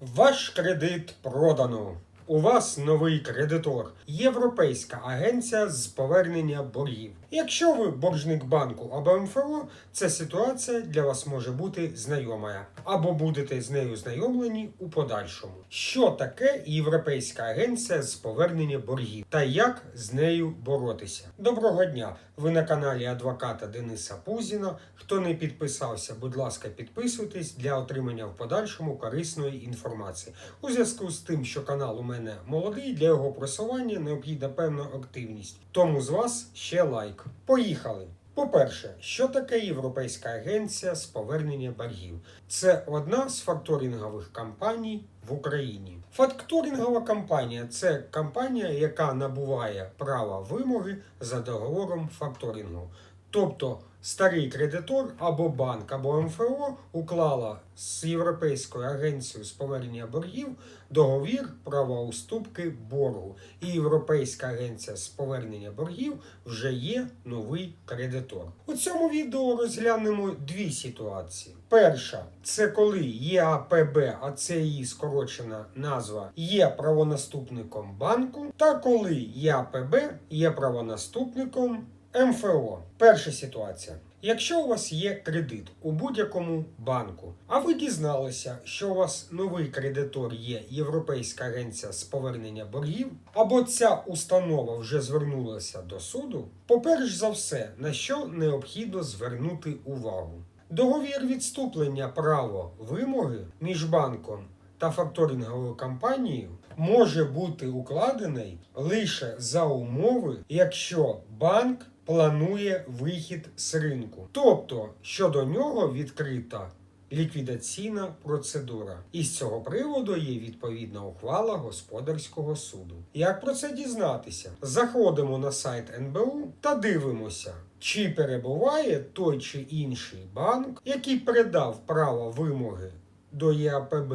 Ваш кредит продано. У вас новий кредитор, Європейська агенція з повернення боргів. Якщо ви боржник банку або МФО, ця ситуація для вас може бути знайомою, або будете з нею знайомлені у подальшому. Що таке Європейська агенція з повернення боргів та як з нею боротися? Доброго дня! Ви на каналі адвоката Дениса Пузіна. Хто не підписався, будь ласка, підписуйтесь для отримання в подальшому корисної інформації. У зв'язку з тим, що канал у мене молодий, для його просування необхідна певна активність. Тому з вас ще лайк. Поїхали! По-перше, що таке Європейська агенція з повернення боргів? Це одна з факторингових компаній в Україні. Факторингова компанія це компанія, яка набуває права вимоги за договором факторингу. Тобто старий кредитор або банк, або МФО уклала з Європейською агенцією з повернення боргів договір права уступки боргу. І Європейська агенція з повернення боргів вже є новий кредитор. У цьому відео розглянемо дві ситуації. Перша це коли ЄАПБ, а це її скорочена назва, є правонаступником банку, та коли ЄАПБ є правонаступником МФО. Перша ситуація. Якщо у вас є кредит у будь-якому банку, а ви дізналися, що у вас новий кредитор є Європейська агенція з повернення боргів, або ця установа вже звернулася до суду, поперш за все, на що необхідно звернути увагу. Договір відступлення право вимоги між банком та факторинговою компанією може бути укладений лише за умови, якщо банк планує вихід з ринку, тобто щодо нього відкрита ліквідаційна процедура. І з цього приводу є відповідна ухвала господарського суду. Як про це дізнатися? Заходимо на сайт НБУ та дивимося. Чи перебуває той чи інший банк, який передав право вимоги до ЄАПБ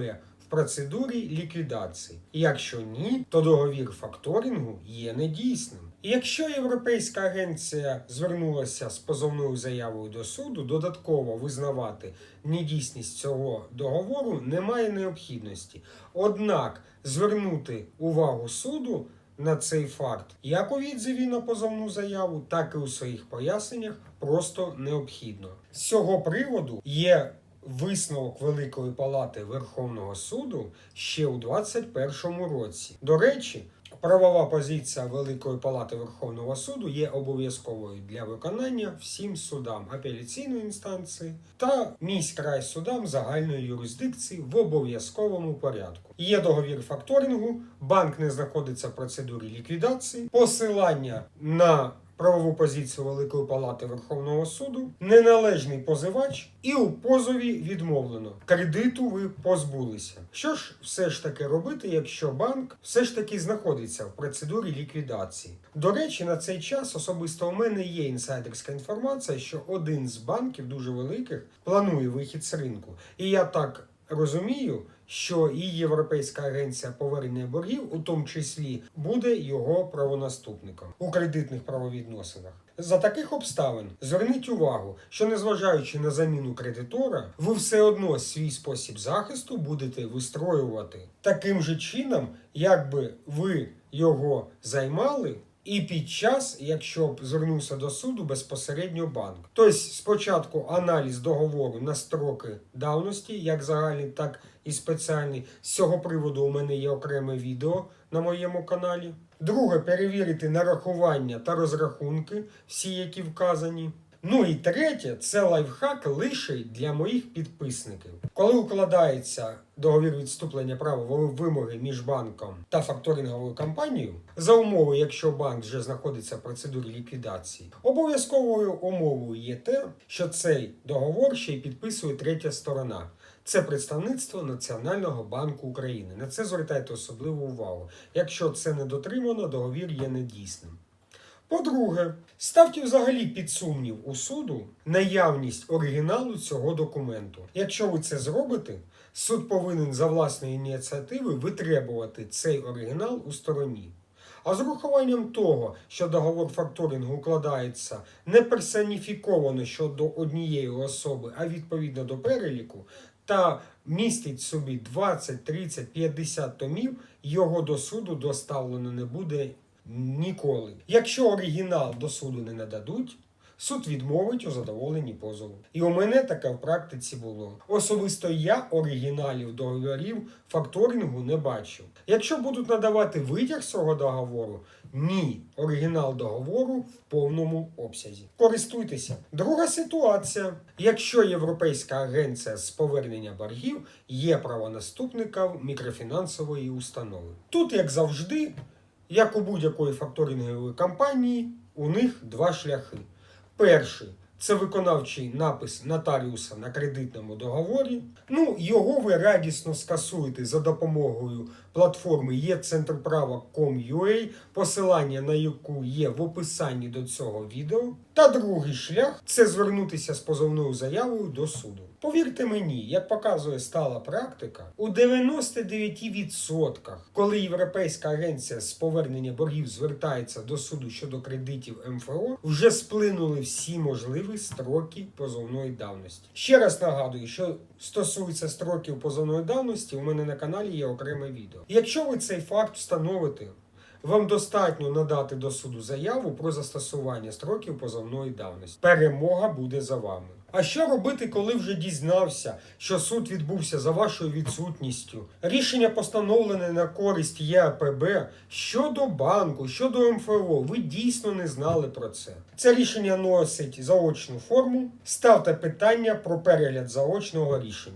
процедурі ліквідації? Якщо ні, то договір факторингу є недійсним. І якщо Європейська агенція звернулася з позовною заявою до суду, додатково визнавати недійсність цього договору немає необхідності. Однак звернути увагу суду на цей факт як у відзиві на позовну заяву, так і у своїх поясненнях просто необхідно. З цього приводу є висновок Великої Палати Верховного суду ще у 2021 році. До речі, правова позиція Великої Палати Верховного суду є обов'язковою для виконання всім судам апеляційної інстанції та міськрай судам загальної юрисдикції в обов'язковому порядку. Є договір факторингу, банк не знаходиться в процедурі ліквідації, посилання на правову позицію Великої Палати Верховного суду, неналежний позивач, і у позові відмовлено. Кредиту ви позбулися. Що ж все ж таки робити, якщо банк все ж таки знаходиться в процедурі ліквідації? До речі, на цей час особисто у мене є інсайдерська інформація, що один з банків дуже великих планує вихід з ринку. І я так розумію, що і Європейська агенція повернення боргів, у тому числі, буде його правонаступником у кредитних правовідносинах. За таких обставин зверніть увагу, що незважаючи на заміну кредитора, ви все одно свій спосіб захисту будете вистроювати таким же чином, якби ви його займали. І під час, якщо б звернувся до суду безпосередньо банк. Тобто спочатку аналіз договору на строки давності, як загальний, так і спеціальний. З цього приводу у мене є окреме відео на моєму каналі. Друге, перевірити нарахування та розрахунки, всі, які вказані. Ну і третє, це лайфхак лише для моїх підписників. Коли укладається договір відступлення права вимоги між банком та факторинговою компанією, за умови, якщо банк вже знаходиться в процедурі ліквідації, обов'язковою умовою є те, що цей договор ще й підписує третя сторона. Це представництво Національного банку України. На це звертайте особливу увагу. Якщо це не дотримано, договір є недійсним. По-друге, ставте взагалі під сумнів у суду наявність оригіналу цього документу. Якщо ви це зробите, суд повинен за власної ініціативи витребувати цей оригінал у стороні. А з урахуванням того, що договор факторингу укладається не персоніфіковано щодо однієї особи, а відповідно до переліку, та містить собі 20, 30, 50 томів, його до суду доставлено не буде ніколи. Якщо оригінал до суду не нададуть, суд відмовить у задоволенні позову. І у мене таке в практиці було. Особисто я оригіналів договорів факторингу не бачив. Якщо будуть надавати витяг цього договору, ні, оригінал договору в повному обсязі. Користуйтеся. Друга ситуація. Якщо Європейська агенція з повернення боргів є правонаступником мікрофінансової установи. Тут, як завжди, як у будь-якої факторингової компанії, у них два шляхи. Перший це виконавчий напис нотаріуса на кредитному договорі. Ну, його ви радісно скасуєте за допомогою платформи є-центрправа.com.ua, посилання на яку є в описанні до цього відео. Та другий шлях це звернутися з позовною заявою до суду. Повірте мені, як показує стала практика, у 99%, коли Європейська агенція з повернення боргів звертається до суду щодо кредитів МФО, вже сплинули всі можливі строки позовної давності. Ще раз нагадую, що стосується строків позовної давності, у мене на каналі є окреме відео. Якщо ви цей факт встановите, вам достатньо надати до суду заяву про застосування строків позовної давності. Перемога буде за вами. А що робити, коли вже дізнався, що суд відбувся за вашою відсутністю? Рішення постановлене на користь ЄАПБ щодо банку, щодо МФО. Ви дійсно не знали про це. Це рішення носить заочну форму. Ставте питання про перегляд заочного рішення.